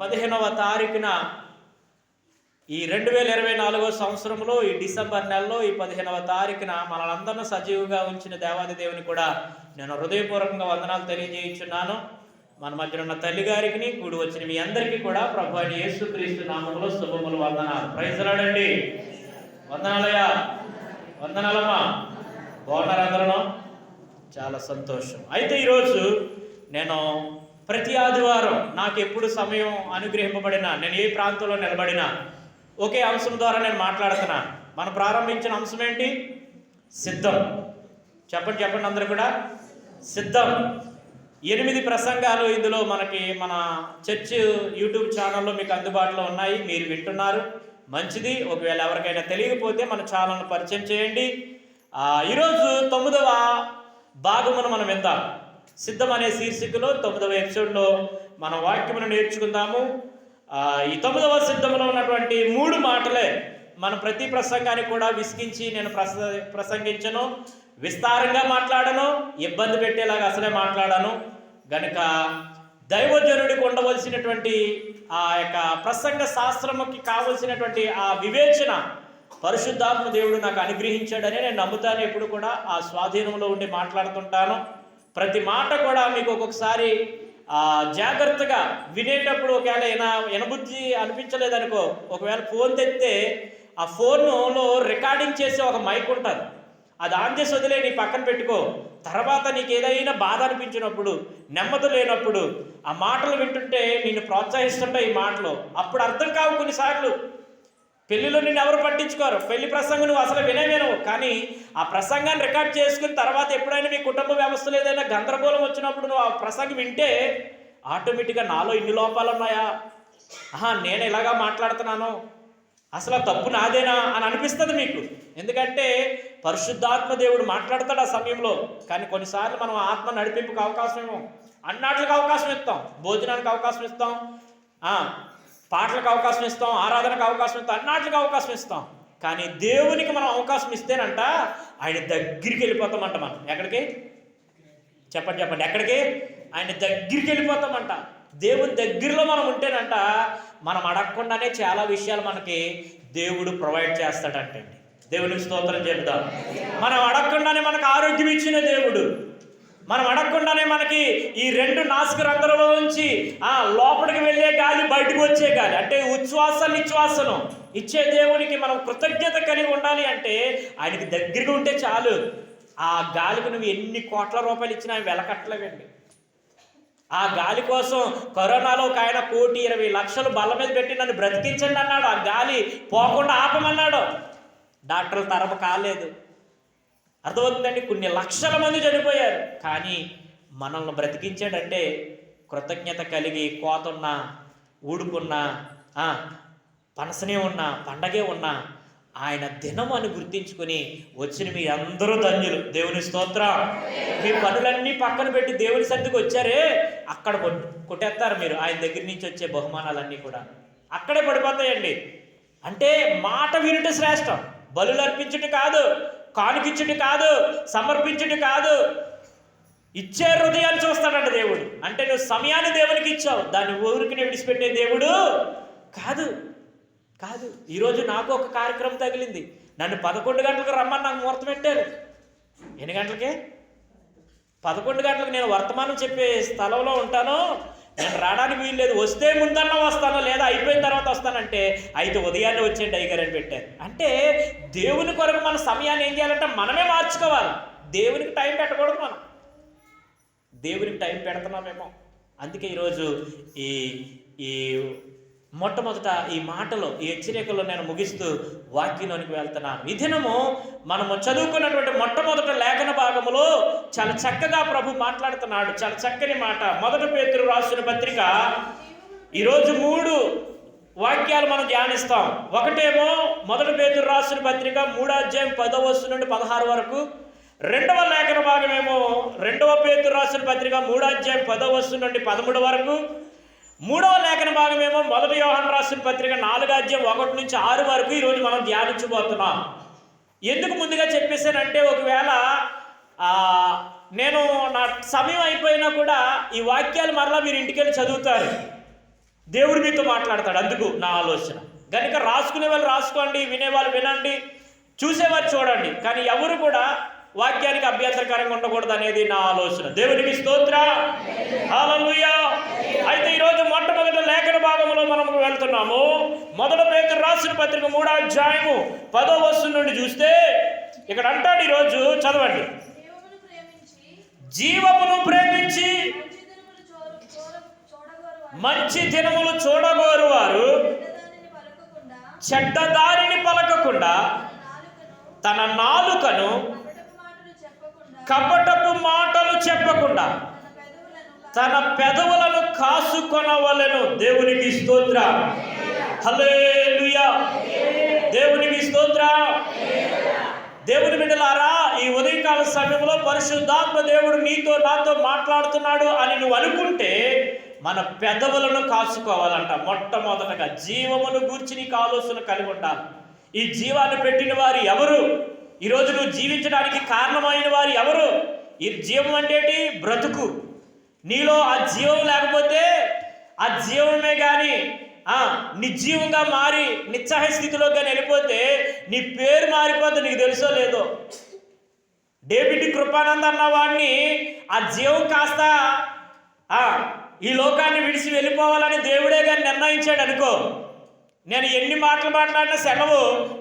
పదిహేనవ తారీఖున ఈ రెండు వేల ఇరవై నాలుగో సంవత్సరంలో ఈ డిసెంబర్ నెలలో ఈ పదిహేనవ తారీఖున మనలందరినీ సజీవుగా ఉంచిన దేవాది దేవుని కూడా నేను హృదయపూర్వకంగా వందనాలు తెలియజేయించున్నాను. మన మధ్యన ఉన్న తల్లి గారికి కూడి వచ్చిన మీ అందరికీ కూడా ప్రభు అయిన యేసుక్రీస్తు నామంలో శుభములు వందనాలు. ప్రైజలాడండి వందనాలయ్యా. వందనాలమ్మా. బాగున్నారు అందరూ? చాలా సంతోషం. అయితే ఈరోజు నేను ప్రతి ఆదివారం నాకు ఎప్పుడు సమయం అనుగ్రహింపబడినా నేను ఏ ప్రాంతంలో నిలబడినా ఒకే అంశం ద్వారా నేను మాట్లాడుతున్నా. మనం ప్రారంభించిన అంశం ఏంటి? సిద్ధం. చెప్పండి చెప్పండి అందరూ కూడా. సిద్ధం. ఎనిమిది ప్రసంగాలు ఇందులో మనకి మన చర్చ్ యూట్యూబ్ ఛానల్లో మీకు అందుబాటులో ఉన్నాయి. మీరు వింటున్నారు. మంచిది. ఒకవేళ ఎవరికైనా తెలియకపోతే మన ఛానల్ను పరిచయం చేయండి. ఈరోజు తొమ్మిదవ భాగమును మనం విందాం. సిద్ధం అనే శీర్షికలో తొమ్మిదవ ఎపిసోడ్లో మన వాక్యమును నేర్చుకుందాము. ఈ తొమ్మిదవ సిద్ధంలో ఉన్నటువంటి మూడు మాటలే మన ప్రతి ప్రసంగానికి కూడా విసిగించి నేను ప్రస ప్రసంగించను. విస్తారంగా మాట్లాడను ఇబ్బంది పెట్టేలాగా అసలే మాట్లాడాను. గనుక దైవజనుడికి ఉండవలసినటువంటి ఆ యొక్క ప్రసంగ శాస్త్రముకి కావలసినటువంటి ఆ వివేచన పరిశుద్ధాత్మ దేవుడు నాకు అనుగ్రహించాడని నేను నమ్ముతాను. ఎప్పుడు కూడా ఆ స్వాధీనంలో ఉండి మాట్లాడుతుంటాను. ప్రతి మాట కూడా మీకు ఒక్కొక్కసారి జాగ్రత్తగా వినేటప్పుడు ఒకవేళ ఎన ఎనబుద్ధి అనిపించలేదనుకో ఒకవేళ ఫోన్ తెస్తే ఆ ఫోన్లో రికార్డింగ్ చేసే ఒక మైక్ ఉంటుంది. అది ఆన్ చేసి వదిలే నీ పక్కన పెట్టుకో. తర్వాత నీకు ఏదైనా బాధ అనిపించినప్పుడు నెమ్మది లేనప్పుడు ఆ మాటలు వింటుంటే నిన్ను ప్రోత్సహిస్తుంటాయి ఈ మాటలు. అప్పుడు అర్థం కావు కొన్నిసార్లు. పెళ్ళిలో నిన్ను ఎవరు పట్టించుకోరు? పెళ్ళి ప్రసంగం నువ్వు అసలు వినే కానీ ఆ ప్రసంగాన్ని రికార్డ్ చేసుకుని తర్వాత ఎప్పుడైనా మీ కుటుంబ వ్యవస్థలో ఏదైనా గందరగోళం వచ్చినప్పుడు నువ్వు ఆ ప్రసంగం వింటే ఆటోమేటిక్గా నాలో ఇన్ని లోపాలు ఉన్నాయా? ఆహా నేను ఇలాగా మాట్లాడుతున్నాను. అసలు తప్పు నాదేనా అని అనిపిస్తుంది మీకు. ఎందుకంటే పరిశుద్ధాత్మ దేవుడు మాట్లాడతాడు ఆ సమయంలో. కానీ కొన్నిసార్లు మనం ఆత్మ నడిపింపుకు అవకాశం ఇవ్వం అన్నాట్లకు అవకాశం ఇస్తాం. భోజనానికి అవకాశం ఇస్తాం. పాటలకు అవకాశం ఇస్తాం ఆరాధనకు అవకాశం ఇస్తాం అన్నాటికి అవకాశం ఇస్తాం. కానీ దేవునికి మనం అవకాశం ఇస్తేనంట ఆయన దగ్గరికి వెళ్ళిపోతామంట మనం. ఎక్కడికి? చెప్పండి చెప్పండి. ఎక్కడికి? ఆయన దగ్గరికి వెళ్ళిపోతామంట. దేవుని దగ్గరలో మనం ఉంటేనంట మనం అడగకుండానే చాలా విషయాలు మనకి దేవుడు ప్రొవైడ్ చేస్తాడంటండి. దేవునికి స్తోత్రం చెప్దాం. మనం అడగకుండానే మనకు ఆరోగ్యం ఇచ్చిన దేవుడు. మనం అడగకుండానే మనకి ఈ రెండు నాసిక రంధ్రంలో నుంచి ఆ లోపలికి వెళ్ళే గాలి బయటకు వచ్చే గాలి అంటే ఉచ్ఛ్వాస నిశ్వాసను. ఇచ్చే దేవునికి మనం కృతజ్ఞత కలిగి ఉండాలి అంటే ఆయనకి దగ్గరగా ఉంటే చాలు. ఆ గాలికి నువ్వు ఎన్ని కోట్ల రూపాయలు ఇచ్చినా ఆయన వెలకట్టలేవండి. ఆ గాలి కోసం కరోనాలో ఒక ఆయన కోటి ఇరవై లక్షలు బల్ల మీద పెట్టి నన్ను బ్రతికించండి అన్నాడు. ఆ గాలి పోకుండా ఆపమన్నాడు. డాక్టర్లు తరపు కాలేదు. అర్థమవుతుందండి? కొన్ని లక్షల మంది చనిపోయారు. కానీ మనల్ని బ్రతికించాడంటే కృతజ్ఞత కలిగి కోతున్నా ఊడుకున్నా పనసనే ఉన్నా పండగే ఉన్నా ఆయన దినం అని గుర్తించుకొని వచ్చిన మీ అందరూ ధన్యులు. దేవుని స్తోత్రం. మీ పనులన్నీ పక్కన పెట్టి దేవుని సర్దికి వచ్చారే అక్కడ కొట్టేస్తారు మీరు. ఆయన దగ్గర నుంచి వచ్చే బహుమానాలన్నీ కూడా. అక్కడే పడిపోతాయండి. అంటే మాట వినుట శ్రేష్టం. బలులు అర్పించుట కాదు. కానుకిచ్చుట కాదు సమర్పించుటి కాదు. ఇచ్చే హృదయాలు చూస్తాడంట దేవుడు. అంటే నువ్వు సమయాన్ని దేవునికి ఇచ్చావు. దాన్ని ఊరికి విడిచిపెట్టే దేవుడు కాదు. కాదు. ఈరోజు నాకు ఒక కార్యక్రమం తగిలింది. నన్ను పదకొండు గంటలకు రమ్మని నాకు ముహూర్తం పెట్టారు. ఎన్ని గంటలకి? పదకొండు గంటలకు నేను వర్తమానం చెప్పే స్థలంలో ఉంటాను. నేను రావడానికి వీల్లేదు. వస్తే ముందన్న వస్తాను లేదా అయిపోయిన తర్వాత వస్తానంటే అయితే ఉదయాన్నే వచ్చేయండి అయ్యగారు అని పెట్టారు. అంటే దేవుని కొరకు మన సమయాన్ని ఏం చేయాలంటే మనమే మార్చుకోవాలి. దేవునికి టైం పెట్టకూడదు మనం. దేవునికి టైం పెడుతున్నామేమో. అందుకే ఈరోజు ఈ ఈ మొట్టమొదట ఈ మాటలో ఈ హెచ్చరికలో నేను ముగిస్తూ వాక్యంలోనికి వెళ్తున్నాను. ఈ దినము మనము చదువుకున్నటువంటి మొట్టమొదట లేఖన భాగములో చాలా చక్కగా ప్రభు మాట్లాడుతున్నాడు. చాలా చక్కని మాట. మొదట పేతురు రాసిన పత్రిక ఈరోజు మూడు వాక్యాలు మనం ధ్యానిస్తాం. ఒకటేమో మొదటి పేతురు రాసిన పత్రిక మూడో అధ్యాయం పదో వస్తు నుండి పదహారు వరకు. రెండవ లేఖన భాగమేమో రెండవ పేతురు రాసిన పత్రిక మూడో అధ్యాయం పదో వస్తు నుండి పదమూడు వరకు. మూడవ లేఖన భాగమేమో మొదటి వ్యవహారం రాసిన పత్రిక నాలుగు అధ్యాయం ఒకటి నుంచి ఆరు వరకు ఈరోజు మనం ధ్యానించబోతున్నాం. ఎందుకు ముందుగా చెప్పేశానంటే ఒకవేళ నేను నా సమయం అయిపోయినా కూడా ఈ వాక్యాలు మరలా మీరు ఇంటికెళ్ళి చదువుతారు. దేవుడు మీతో మాట్లాడతాడు అందుకు నా ఆలోచన. కనుక రాసుకునే వాళ్ళు రాసుకోండి వినేవాళ్ళు వినండి చూసేవారు చూడండి. కానీ ఎవరు కూడా వాక్యానికి అభ్యంతరకరంగా ఉండకూడదు అనేది నా ఆలోచన. దేవునికి స్తోత్ర. హల్లెలూయా. అయితే ఈరోజు మొట్టమొదటి లేఖన భాగంలో మనం వెళ్తున్నాము. మొదట పేరు రాసిన పత్రిక మూడో అధ్యాయము పదో వస్తు నుండి చూస్తే ఇక్కడ అంటాడు ఈరోజు చదవండి. జీవమును ప్రేమించి మంచి దినములు చూడగోరు వారు చెడ్డదారిని పలకకుండా తన నాలుకను కపటపు మాటలు చెప్పకుండా తన పెదవులను కాసుకొనవలను. దేవునికి స్తోత్ర. హల్లెలూయా. దేవునికి స్తోత్ర. దేవుని బిడ్డలారా ఈ ఉదయకాల సమయంలో పరిశుద్ధాత్మ దేవుడు నీతో నాతో మాట్లాడుతున్నాడు అని నువ్వు అనుకుంటే మన పెదవులను కాసుకోవాలంట మొట్టమొదటగా జీవమును గూర్చి నీకు ఆలోచన కలిగి ఉండాలి. ఈ జీవాన్ని పెట్టిన వారు ఎవరు? ఈరోజు నువ్వు జీవించడానికి కారణమైన వారు ఎవరు? ఈ జీవం అంటే బ్రతుకు. నీలో ఆ జీవం లేకపోతే ఆ జీవమే కానీ ఆ నిర్జీవంగా మారి నిస్సహాయ స్థితిలోకి కానీ వెళ్ళిపోతే నీ పేరు మారిపోతే నీకు తెలుసో లేదో? డేవిడ్ కృపానంద్ అన్న వాడిని ఆ జీవం కాస్త ఈ లోకాన్ని విడిచి వెళ్ళిపోవాలని దేవుడే కానీ నిర్ణయించాడు అనుకో. నేను ఎన్ని మాటలు మాట్లాడినా సెలవు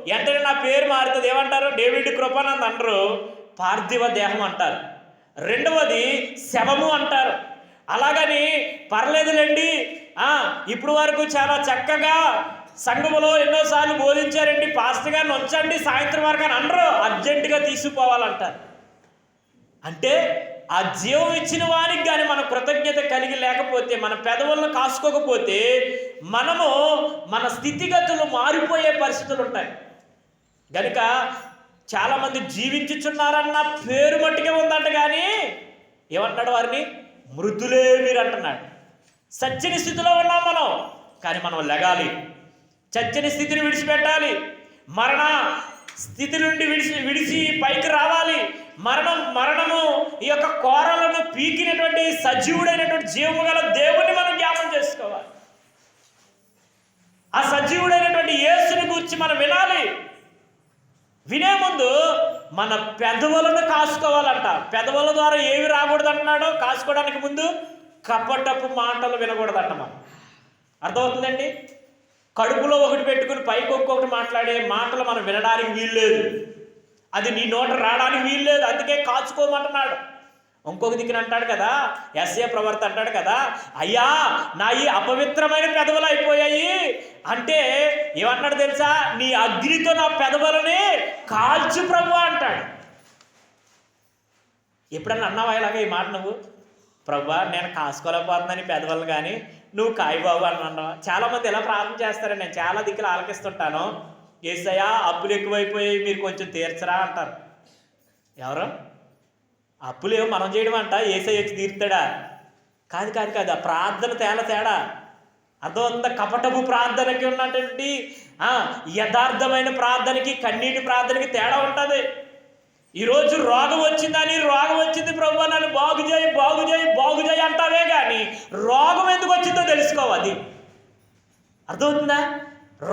వెంటనే నా పేరు మారుతుంది. ఏమంటారు? డేవిడ్ కృపానంద్ అంటారు పార్థివ దేహం అంటారు. రెండవది శవము అంటారు. అలాగని పర్లేదులేండి. ఇప్పుడు వరకు చాలా చక్కగా సంఘములో ఎన్నోసార్లు బోధించారండి. పాస్టర్ గారిని ఉంచండి సాయంత్రం వరకు అని అనరు అర్జెంటుగా తీసుకుపోవాలంటారు. అంటే ఆ జీవం ఇచ్చిన వానికి కానీ మన కృతజ్ఞత కలిగి లేకపోతే మన పెదవులను కాసుకోకపోతే మనము మన స్థితిగతులు మారిపోయే పరిస్థితులు ఉంటాయి. గనుక చాలామంది జీవించుచున్నారన్న పేరు మట్టుకే ఉందంట కానీ ఏమంటున్నాడు వారిని? మృతులే మీరు అంటున్నాడు సచ్చని స్థితిలో ఉన్నాం మనం కానీ మనం లెగాలి. చచ్చని స్థితిని విడిచిపెట్టాలి. మరణ స్థితి నుండి విడిచి విడిచి పైకి రావాలి. మరణం మరణము ఈ యొక్క కోరలను పీకినటువంటి సజీవుడైనటువంటి జీవము గల దేవుని మనం జ్ఞాపం చేసుకోవాలి. ఆ సజీవుడైనటువంటి యేసుని గురించి మనం వినాలి. వినే ముందు మన పెదవులను కాసుకోవాలంట. పెదవుల ద్వారా ఏవి రాకూడదు అంటున్నాడో కాసుకోవడానికి ముందు కపటపు మాటలు వినకూడదంట మనం. అర్థమవుతుందండి? కడుపులో ఒకటి పెట్టుకుని పైకి ఒక్కొక్కటి మాట్లాడే మాటలు మనం వినడానికి వీల్లేదు. అది నీ నోట రావడానికి వీల్లేదు. అందుకే కాచుకోమంటున్నాడు. ఇంకొక దిక్కున అంటాడు కదా ఎస్ఏ ప్రవర్త అంటాడు కదా అయ్యా నా ఈ అపవిత్రమైన పెదవులు అయిపోయాయి. అంటే ఏమన్నాడు తెలుసా? నీ అగ్నితో నా పెదవులని కాల్చు ప్రభు అంటాడు. ఎప్పుడన్నా అన్నావా ఇలాగ ఈ మాట నువ్వు? ప్రభా నేను కాసుకోలేకపోతున్నాను ఈ కానీ నువ్వు కాయబాబు అని అన్నావా. చాలామంది ఎలా ప్రార్థన చేస్తారని నేను చాలా దిక్కులు ఆలకిస్తుంటాను. ఏసయ్యా అప్పులు ఎక్కువైపోయి మీరు కొంచెం తీర్చరా అంటారు. ఎవరు? అప్పులు ఏమో మనం చేయడం అంట ఏసై వచ్చి తీర్తాడా? కాదు కాదు కాదు ఆ ప్రార్థన తేడా తేడా. అదొంత కపటపు ప్రార్థనకి ఉన్నటువంటి యథార్థమైన ప్రార్థనకి కన్నీటి ప్రార్థనకి తేడా ఉంటుంది. ఈరోజు రోగం వచ్చిందని రోగం వచ్చింది ప్రభు నన్ను బాగు చేయి బాగు చేయి బాగు చేయి అంటావే కానీ రోగం ఎందుకు వచ్చిందో తెలుసుకోవాలి అర్థమవుతుందా?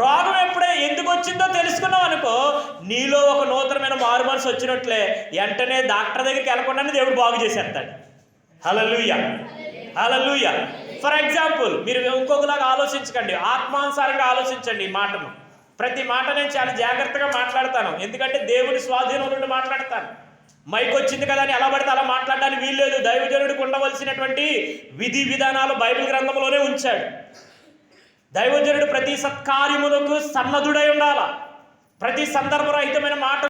రోగం ఎప్పుడే ఎందుకు వచ్చిందో తెలుసుకున్నావు అనుకో నీలో ఒక నూతనమైన మారు మనసు వచ్చినట్లే వెంటనే డాక్టర్ దగ్గరికి వెళ్ళకుండానే దేవుడు బాగు చేసేస్తాడు. హలలుయ హలలుయ ఫర్ ఎగ్జాంపుల్ మీరు ఇంకొకలాగా ఆలోచించకండి. ఆత్మానుసారంగా ఆలోచించండి ఈ మాటను. ప్రతి మాట నేను చాలా జాగ్రత్తగా మాట్లాడతాను. ఎందుకంటే దేవుని స్వాధీనం నుండి మాట్లాడతాను. మైక్ వచ్చింది కదా అని ఎలా పడితే అలా మాట్లాడడానికి వీల్లేదు దైవజనుడికి ఉండవలసినటువంటి విధి విధానాలు బైబిల్ గ్రంథంలోనే ఉంచాడు. దైవజనుడు ప్రతి సత్కార్యములకు సన్నద్ధుడై ఉండాల? ప్రతి సందర్భరహితమైన మాట